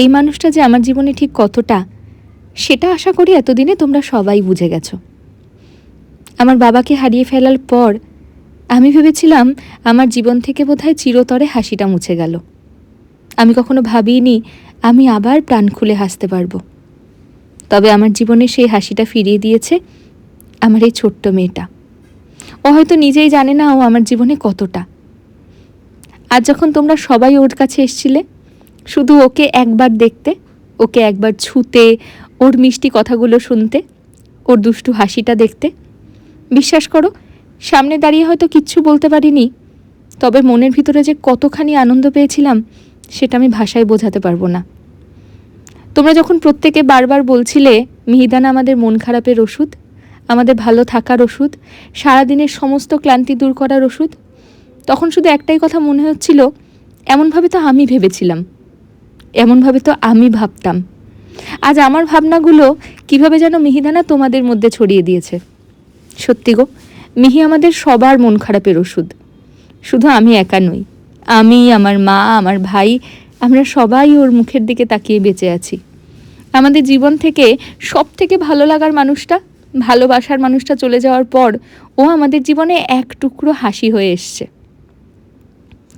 এই মানুষটা যে আমার জীবনে ঠিক কতটা, সেটা আশা করি এতদিনে তোমরা সবাই বুঝে গেছো। আমার বাবাকে হারিয়ে ফেলার পর আমি ভেবেছিলাম আমার জীবন থেকে বোধহয় চিরতরে হাসিটা মুছে গেল। আমি কখনো ভাবিনি আমি আবার প্রাণ খুলে হাসতে পারব। তবে আমার জীবনে সেই হাসিটা ফিরিয়ে দিয়েছে আমার এই ছোট্ট মেয়েটা। ও হয়তো নিজেই জানে না ও আমার জীবনে কতটা। আজ যখন তোমরা সবাই ওর কাছে এসছিলে শুধু ওকে একবার দেখতে, ওকে একবার ছুতে, ওর মিষ্টি কথাগুলো শুনতে, ওর দুষ্টু হাসিটা দেখতে। বিশ্বাস করো, সামনে দাঁড়িয়ে হয়তো কিচ্ছু বলতে পারিনি, তবে মনের ভিতরে যে কতখানি আনন্দ পেয়েছিলাম, সেটা আমি ভাষায় বোঝাতে পারব না। তোমরা যখন প্রত্যেকে বারবার বলছিলে, মিহিদানা আমাদের মন খারাপের ওষুধ, আমাদের ভালো থাকার ওষুধ, সারাদিনের সমস্ত ক্লান্তি দূর করার ওষুধ, তখন শুধু একটাই কথা মনে হচ্ছিল, এমনভাবে তো আমি ভেবেছিলাম। এমনভাবে তো আমি ভাবতাম। আজ আমার ভাবনাগুলো কীভাবে যেন মিহিদানা তোমাদের মধ্যে ছড়িয়ে দিয়েছে। সত্যি গো, মিহি আমাদের সবার মন খারাপের ওষুধ। শুধু আমি একা নই, আমি, আমার মা, আমার ভাই, আমরা সবাই ওর মুখের দিকে তাকিয়ে বেঁচে আছি। আমাদের জীবন থেকে সব থেকে ভালো লাগার মানুষটা, ভালোবাসার মানুষটা চলে যাওয়ার পর ও আমাদের জীবনে এক টুকরো হাসি হয়ে এসছে।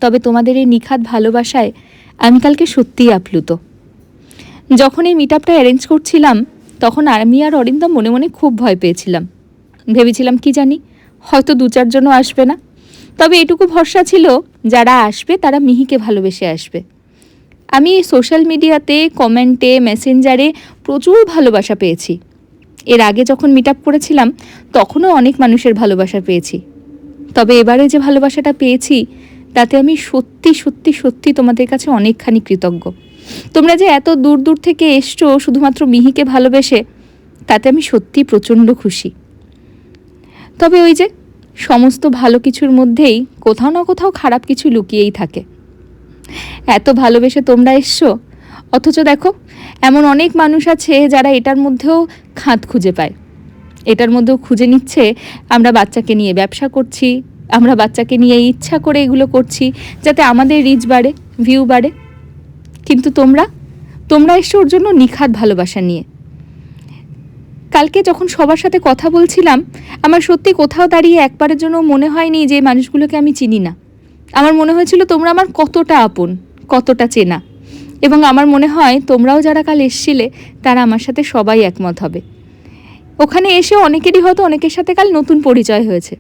তবে তোমাদের এই নিখাত ভালোবাসায় আমি কালকে সত্যিই আপ্লুত। যখন এই মিট আপটা অ্যারেঞ্জ করছিলাম, তখন আমি আর অরিন্দম মনে মনে খুব ভয় পেয়েছিলাম। ভেবেছিলাম, কি জানি, হয়তো দু চারজনও আসবে না। তবে এটুকু ভরসা ছিল, যারা আসবে, তারা মিহিকে ভালোবেসে আসবে। আমি সোশ্যাল মিডিয়াতে কমেন্টে মেসেঞ্জারে প্রচুর ভালোবাসা পেয়েছি। এর আগে যখন মিট আপ করেছিলাম, তখনও অনেক মানুষের ভালোবাসা পেয়েছি। তবে এবারে যে ভালোবাসাটা পেয়েছি তাতে আমি সত্যি সত্যি সত্যি তোমাদের কাছে অনেকখানি কৃতজ্ঞ। তোমরা যে এত দূর দূর থেকে এসছো শুধুমাত্র মিহিকে ভালোবেসে, তাতে আমি সত্যি প্রচণ্ড খুশি। তবে ওই যে সমস্ত ভালো কিছুর মধ্যেই কোথাও না কোথাও খারাপ কিছু লুকিয়েই থাকে। এত ভালোবেসে তোমরা এসছো, অথচ দেখো, এমন অনেক মানুষ আছে যারা এটার মধ্যেও খাত খুঁজে পায়। এটার মধ্যেও খুঁজে নিচ্ছে, আমরা বাচ্চাকে নিয়ে ব্যবসা করছি আমরা বাচ্চাকে নিয়ে ইচ্ছা করে এগুলো করছি, যাতে আমাদের রিচ বাড়ে ভিউ বাড়ে। কিন্তু তোমরা তোমরা এসছো ওর জন্য নিখাত ভালোবাসা নিয়ে। কালকে যখন সবার সাথে কথা বলছিলাম, আমার সত্যি কোথাও দাঁড়িয়ে একবারের জন্য মনে হয়নি যে মানুষগুলোকে আমি চিনি না। আমার মনে হয়েছিল তোমরা আমার কতটা আপন, কতটা চেনা। এবং আমার মনে হয় তোমরাও যারা কাল এসছিলে, তারা আমার সাথে সবাই একমত হবে। ওখানে এসে অনেকেরই হয়তো অনেকের সাথে কাল নতুন পরিচয় হয়েছে।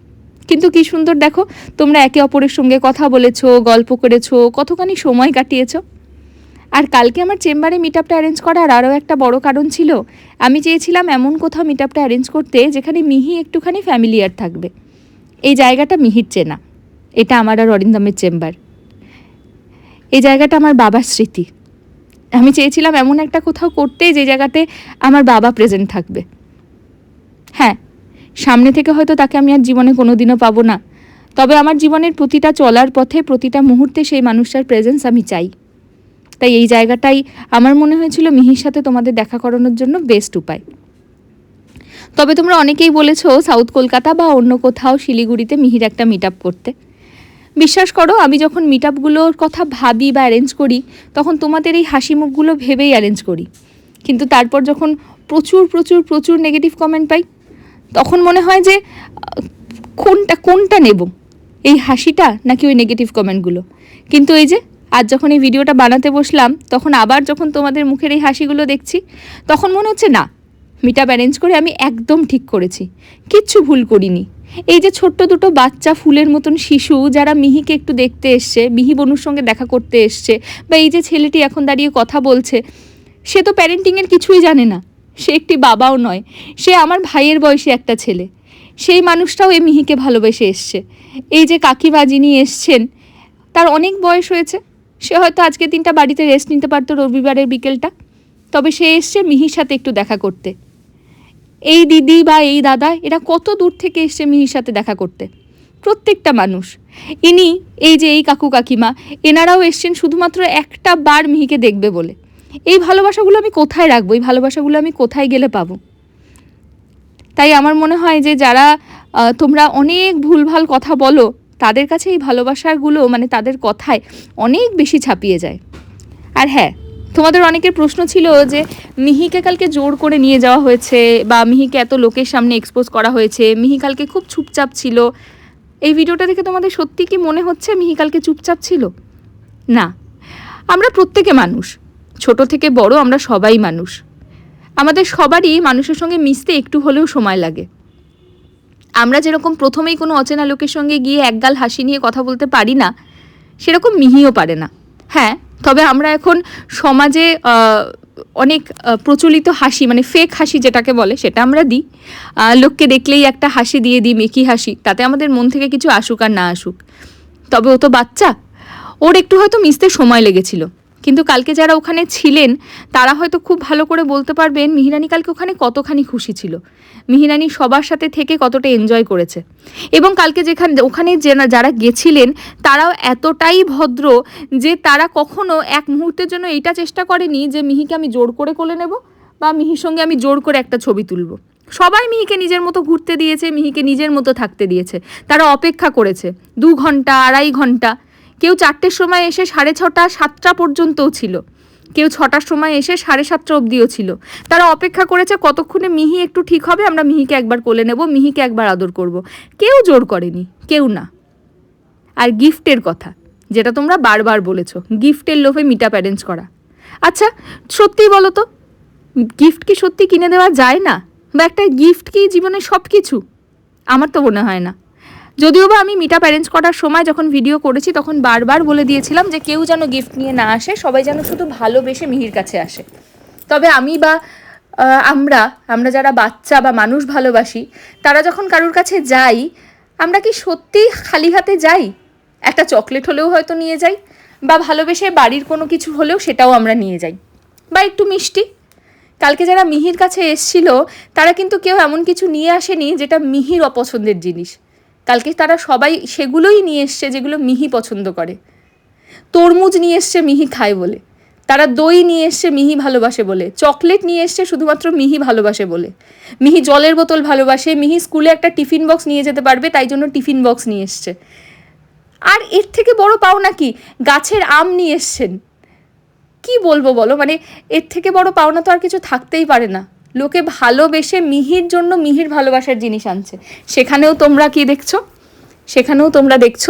কিন্তু কি সুন্দর, দেখো, তোমরা একে অপরের সঙ্গে কথা বলেছ, গল্প করেছ, কতখানি সময় কাটিয়েছো। আর কালকে আমার চেম্বারে মিট আপটা অ্যারেঞ্জ করার আরও একটা বড় কারণ ছিল, আমি চেয়েছিলাম এমন কোথাও মিট আপটা অ্যারেঞ্জ করতে যেখানে মিহি একটুখানি ফ্যামিলিয়ার থাকবে। এই জায়গাটা মিহির চেনা, এটা আমার আর অরিন্দমের চেম্বার। এই জায়গাটা আমার বাবার স্মৃতি। আমি চেয়েছিলাম এমন একটা কোথাও করতে যে জায়গাতে আমার বাবা প্রেজেন্ট থাকবে। হ্যাঁ সামনে থেকে হয়তো তাকে আমি আর জীবনে কোনো দিনও পাবো না। তবে আমার জীবনের প্রতিটা চলার পথে, প্রতিটা মুহূর্তে সেই মানুষটার প্রেজেন্স আমি চাই। তাই এই জায়গাটাই আমার মনে হয়েছিল মিহির সাথে তোমাদের দেখা করানোর জন্য বেস্ট উপায়। তবে তোমরা অনেকেই বলেছ সাউথ কলকাতা বা অন্য কোথাও শিলিগুড়িতে মিহির একটা মিট করতে। বিশ্বাস করো, আমি যখন মিট আপগুলোর কথা ভাবি বা অ্যারেঞ্জ করি, তখন তোমাদের এই হাসি মুখগুলো ভেবেই অ্যারেঞ্জ করি। কিন্তু তারপর যখন প্রচুর প্রচুর প্রচুর নেগেটিভ কমেন্ট পাই তখন মনে হয় যে কোনটা কোনটা নেব? এই হাসিটা নাকি ওই নেগেটিভ কমেন্টগুলো কিন্তু এই যে, আজ যখন এই ভিডিওটা বানাতে বসলাম, তখন আবার যখন তোমাদের মুখের এই হাসিগুলো দেখছি, তখন মনে হচ্ছে না মিটা অ্যারেঞ্জ করে আমি একদম ঠিক করেছি। কিচ্ছু ভুল করিনি। এই যে ছোট্ট দুটো বাচ্চা ফুলের মতন শিশু যারা মিহিকে একটু দেখতে এসছে, মিহি বনুর সঙ্গে দেখা করতে এসছে, বা এই যে ছেলেটি এখন দাঁড়িয়ে কথা বলছে, সে তো প্যারেন্টিংয়ের কিছুই জানে না। সে একটি বাবাও নয়, সে আমার ভাইয়ের বয়সী একটা ছেলে। সেই মানুষটাও এ মিহিকে ভালোবেসে এসছে। এই যে কাকিমা যিনি এসছেন, তার অনেক বয়স হয়েছে। সে হয়তো আজকে দিনটা বাড়িতে রেস্ট নিতে পারতো রবিবারের বিকেলটা। তবে সে এসছে মিহির সাথে একটু দেখা করতে। এই দিদি বা এই দাদা, এরা কত দূর থেকে এসছে মিহির সাথে দেখা করতে? প্রত্যেকটা মানুষ। ইনি, এই যে এই কাকু কাকিমা, এনারাও এসছেন শুধুমাত্র একটা বার মিহিকে দেখবে বলে। এই ভালোবাসাগুলো আমি কোথায় রাখব? এই ভালোবাসাগুলো আমি কোথায় গেলে পাবো? তাই আমার মনে হয় যে যারা তোমরা অনেক ভুলভাল কথা বলো, তাদের কাছে এই ভালোবাসাগুলো মানে তাদের কথায় অনেক বেশি ছাপিয়ে যায়। আর হ্যাঁ তোমাদের অনেকের প্রশ্ন ছিল যে মিহিকে কালকে জোর করে নিয়ে যাওয়া হয়েছে বা মিহিকে এত লোকের সামনে এক্সপোজ করা হয়েছে, মিহি কালকে খুব চুপচাপ ছিল। এই ভিডিওটা দেখে তোমাদের সত্যি কি মনে হচ্ছে মিহি কালকে চুপচাপ ছিল? না। আমরা প্রত্যেকে মানুষ। ছোট থেকে বড় আমরা সবাই মানুষ। আমাদের সবারই মানুষের সঙ্গে মিশতে একটু হলেও সময় লাগে। আমরা যেরকম প্রথমেই কোনো অচেনা লোকের সঙ্গে গিয়ে একগাল হাসি নিয়ে কথা বলতে পারি না, সেরকম মিহিও পারে না। হ্যাঁ তবে আমরা এখন সমাজে অনেক প্রচলিত হাসি মানে ফেক হাসি যেটাকে বলে, সেটা আমরা দিই। লোককে দেখলেই একটা হাসি দিয়ে দিই, মেকি হাসি, তাতে আমাদের মন থেকে কিছু আসুক আর না আসুক। তবে ও তো বাচ্চা, ওর একটু হয়তো মিশতে সময় লেগেছিল। কিন্তু কালকে যারা ওখানে ছিলেন, তারা হয়তো খুব ভালো করে বলতে পারবেন মিহিরানি কালকে ওখানে কতখানি খুশি ছিল। মিহিরানি সবার সাথে থেকে কতটা এনজয় করেছে। এবং কালকে যেখানে, ওখানে যারা গেছিলেন, তারাও এতটাই ভদ্র যে তারা কখনো এক মুহূর্তের জন্য এইটা চেষ্টা করেনি যে মিহিকে আমি জোর করে কোলে নেব বা মিহির সঙ্গে আমি জোর করে একটা ছবি তুলব। সবাই মিহিকে নিজের মতো ঘুরতে দিয়েছে, মিহিকে নিজের মতো থাকতে দিয়েছে। তারা অপেক্ষা করেছে। দু ঘণ্টা, আড়াই ঘণ্টা। কেউ চারটের সময় এসে সাড়ে ছটা, সাতটা পর্যন্তও ছিল। কেউ ছটার সময় এসে সাড়ে সাতটা অবধিও ছিল। তারা অপেক্ষা করেছে কতক্ষণে মিহি একটু ঠিক হবে, আমরা মিহিকে একবার কোলে নেব, মিহিকে একবার আদর করব। কেউ জোর করেনি, কেউ না। আর গিফটের কথা, যেটা তোমরা বারবার বলেছ, গিফটের লোভে মিটা প্যারেন্টস করা। আচ্ছা সত্যিই বলো তো, গিফট কি সত্যি কিনে দেওয়া যায় না? বা একটা গিফট কি জীবনে সব কিছু আমার তো মনে হয় না। যদিও বা আমি মিটা প্যারেন্টস করার সময় যখন ভিডিও করেছি, তখন বারবার বলে দিয়েছিলাম যে কেউ যেন গিফট নিয়ে না আসে, সবাই যেন শুধু ভালোবেসে মিহির কাছে আসে। তবে আমি বা আমরা আমরা যারা বাচ্চা বা মানুষ ভালোবাসি, তারা যখন কারোর কাছে যাই, আমরা কি সত্যিই খালি হাতে যাই? একটা চকলেট হলেও হয়তো নিয়ে যাই, বা ভালোবেসে বাড়ির কোনো কিছু হলেও সেটাও আমরা নিয়ে যাই, বা একটু মিষ্টি। কালকে যারা মিহির কাছে এসছিল, তারা কিন্তু কেউ এমন কিছু নিয়ে আসেনি যেটা মিহির অপছন্দের জিনিস। কালকে তারা সবাই সেগুলোই নিয়ে এসছে যেগুলো মিহি পছন্দ করে। তরমুজ নিয়ে এসছে মিহি খায় বলে। তারা দই নিয়ে এসছে মিহি ভালোবাসে বলে। চকলেট নিয়ে এসছে শুধুমাত্র মিহি ভালোবাসে বলে। মিহি জলের বোতল ভালোবাসে। মিহি স্কুলে একটা টিফিন বক্স নিয়ে যেতে পারবে, তাই জন্য টিফিন বক্স নিয়ে এসছে। আর এর থেকে বড় পাও নাকি? গাছের আম নিয়ে এসছেন। কি বলব বলো? মানে এর থেকে বড় পাওনা তো আর কিছু থাকতেই পারে না। লোকে ভালোবেসে মিহির জন্য মিহির ভালোবাসার জিনিস আনছে। সেখানেও তোমরা কি দেখছ? সেখানেও তোমরা দেখছ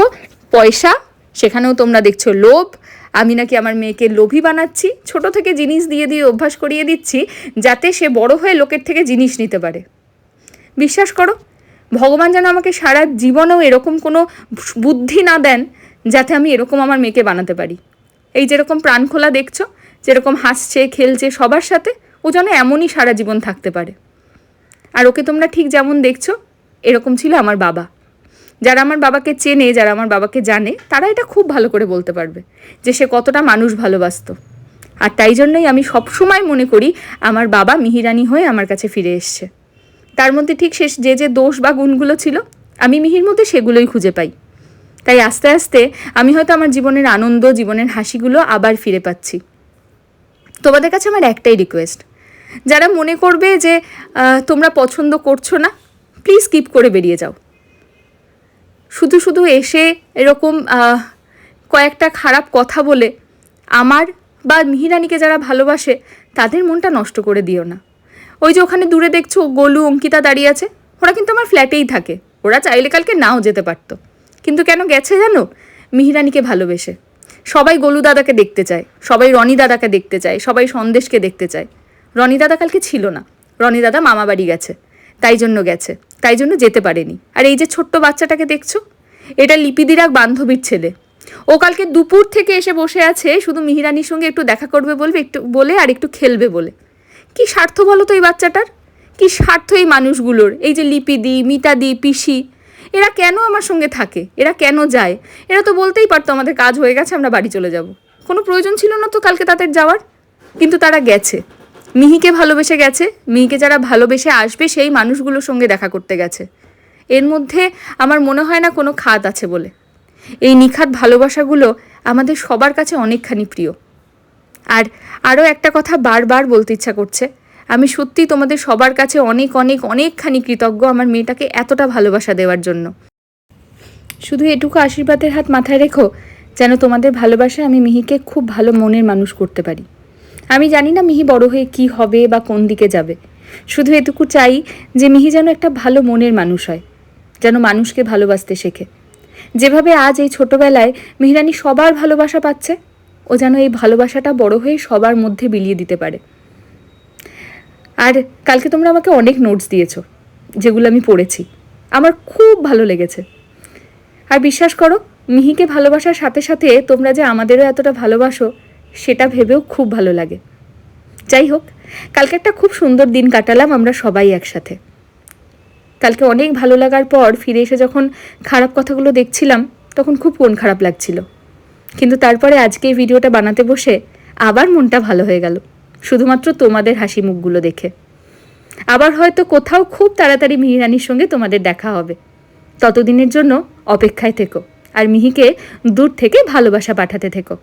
পয়সা, সেখানেও তোমরা দেখছ লোভ। আমি নাকি আমার মেয়েকে লোভী বানাচ্ছি, ছোট থেকে জিনিস দিয়ে দিয়ে অভ্যাস করিয়ে দিচ্ছি, যাতে সে বড় হয়ে লোকের থেকে জিনিস নিতে পারে। বিশ্বাস করো, ভগবান যেন আমাকে সারা জীবনেও এরকম কোনো বুদ্ধি না দেন, যাতে আমি এরকম আমার মেয়েকে বানাতে পারি। এই যেরকম প্রাণ খোলা দেখছ, যেরকম হাসছে, খেলছে সবার সাথে ও যেন এমনই সারা জীবন থাকতে পারে। আর ওকে তোমরা ঠিক যেমন দেখছ, এরকম ছিল আমার বাবা। যারা আমার বাবাকে চেনে, যারা আমার বাবাকে জানে, তারা এটা খুব ভালো করে বলতে পারবে যে সে কতটা মানুষ ভালোবাসতো। আর তাই জন্যই আমি সবসময় মনে করি, আমার বাবা মিহিরানি হয়ে আমার কাছে ফিরে এসছে। তার মধ্যে ঠিক শেষ যে যে দোষ বা গুণগুলো ছিল, আমি মিহির মধ্যে সেগুলোই খুঁজে পাই। তাই আস্তে আস্তে আমি হয়তো আমার জীবনের আনন্দ, জীবনের হাসিগুলো আবার ফিরে পাচ্ছি। তোমাদের কাছে আমার একটাই রিকোয়েস্ট যারা মনে করবে যে তোমরা পছন্দ করছ না প্লিজ স্কিপ করে বেরিয়ে যাও। শুধু শুধু এসে এরকম কয়েকটা খারাপ কথা বলে আমার বা মিহিরানিকে যারা ভালোবাসে, তাদের মনটা নষ্ট করে দিও না। ওই যে ওখানে দূরে দেখছ, গোলু, অঙ্কিতা দাঁড়িয়ে আছে, ওরা কিন্তু আমার ফ্ল্যাটেই থাকে। ওরা চাইলে কালকে নাও যেতে পারতো। কিন্তু কেন গেছে জানো? মিহিরানিকে ভালোবেসে। সবাই গোলু দাদাকে দেখতে চায়, সবাই রনি দাদাকে দেখতে চায়, সবাই সন্দেশকে দেখতে চায়। রনি দাদা কালকে ছিল না। রনি দাদা মামা বাড়ি গেছে। তাই জন্য গেছে। তাই জন্য যেতে পারেনি। আর এই যে ছোট্ট বাচ্চাটাকে দেখছ, এটা লিপিদির এক বান্ধবীর ছেলে। ও কালকে দুপুর থেকে এসে বসে আছে, শুধু মিহিরানির সঙ্গে একটু দেখা করবে বলবে, একটু বলে, আর একটু খেলবে বলে। কি স্বার্থ বলো তো এই বাচ্চাটার? কি স্বার্থ এই মানুষগুলোর? এই যে লিপিদি, মিতাদি, পিসি, এরা কেন আমার সঙ্গে থাকে? এরা কেন যায়? এরা তো বলতেই পারতো আমাদের কাজ হয়ে গেছে, আমরা বাড়ি চলে যাব। কোনো প্রয়োজন ছিল না তো কালকে তাদের যাওয়ার? কিন্তু তারা গেছে। মিহিকে ভালোবেসে গেছে। মিহিকে যারা ভালোবেসে আসবে, সেই মানুষগুলোর সঙ্গে দেখা করতে গেছে। এর মধ্যে আমার মনে হয় না কোনো খাত আছে বলে। এই নিখাত ভালোবাসাগুলো আমাদের সবার কাছে অনেকখানি প্রিয়। আর আরও একটা কথা বারবার বলতে ইচ্ছা করছে, আমি সত্যি তোমাদের সবার কাছে অনেক অনেক, অনেকখানি কৃতজ্ঞ আমার মেয়েটাকে এতটা ভালোবাসা দেওয়ার জন্য। শুধু এটুকু আশীর্বাদের হাত মাথায় রেখো, যেন তোমাদের ভালোবাসায় আমি মিহিকে খুব ভালো মনের মানুষ করতে পারি। আমি জানি না মিহি বড় হয়ে কি হবে বা কোন দিকে যাবে। শুধু এটুকু চাই যে মিহি যেন একটা ভালো মনের মানুষ হয়, যেন মানুষকে ভালোবাসতে শেখে। যেভাবে আজ এই ছোটবেলায় মিহিরানি সবার ভালোবাসা পাচ্ছে, ও যেন এই ভালোবাসাটা বড় হয়ে সবার মধ্যে বিলিয়ে দিতে পারে। আর কালকে তোমরা আমাকে অনেক নোটস দিয়েছ, যেগুলো আমি পড়েছি। আমার খুব ভালো লেগেছে। আর বিশ্বাস করো, মিহিকে ভালোবাসার সাথে সাথে তোমরা যে আমাদেরও এতটা ভালোবাসো সেটা ভেবেও খুব ভালো লাগে। যাই হোক কালকে একটা খুব সুন্দর দিন কাটালাম আমরা সবাই একসাথে। কালকে অনেক ভালো লাগার পর ফিরে এসে যখন খারাপ কথাগুলো দেখছিলাম, তখন খুব মন খারাপ লাগছিল। কিন্তু তারপরে আজকে এই ভিডিওটা বানাতে বসে আবার মনটা ভালো হয়ে গেল, শুধুমাত্র তোমাদের হাসি মুখগুলো দেখে। আবার হয়তো কোথাও খুব তাড়াতাড়ি মিহিরানির সঙ্গে তোমাদের দেখা হবে। ততদিনের জন্য অপেক্ষায় থেকো, আর মিহিকে দূর থেকে ভালোবাসা পাঠাতে থেকো।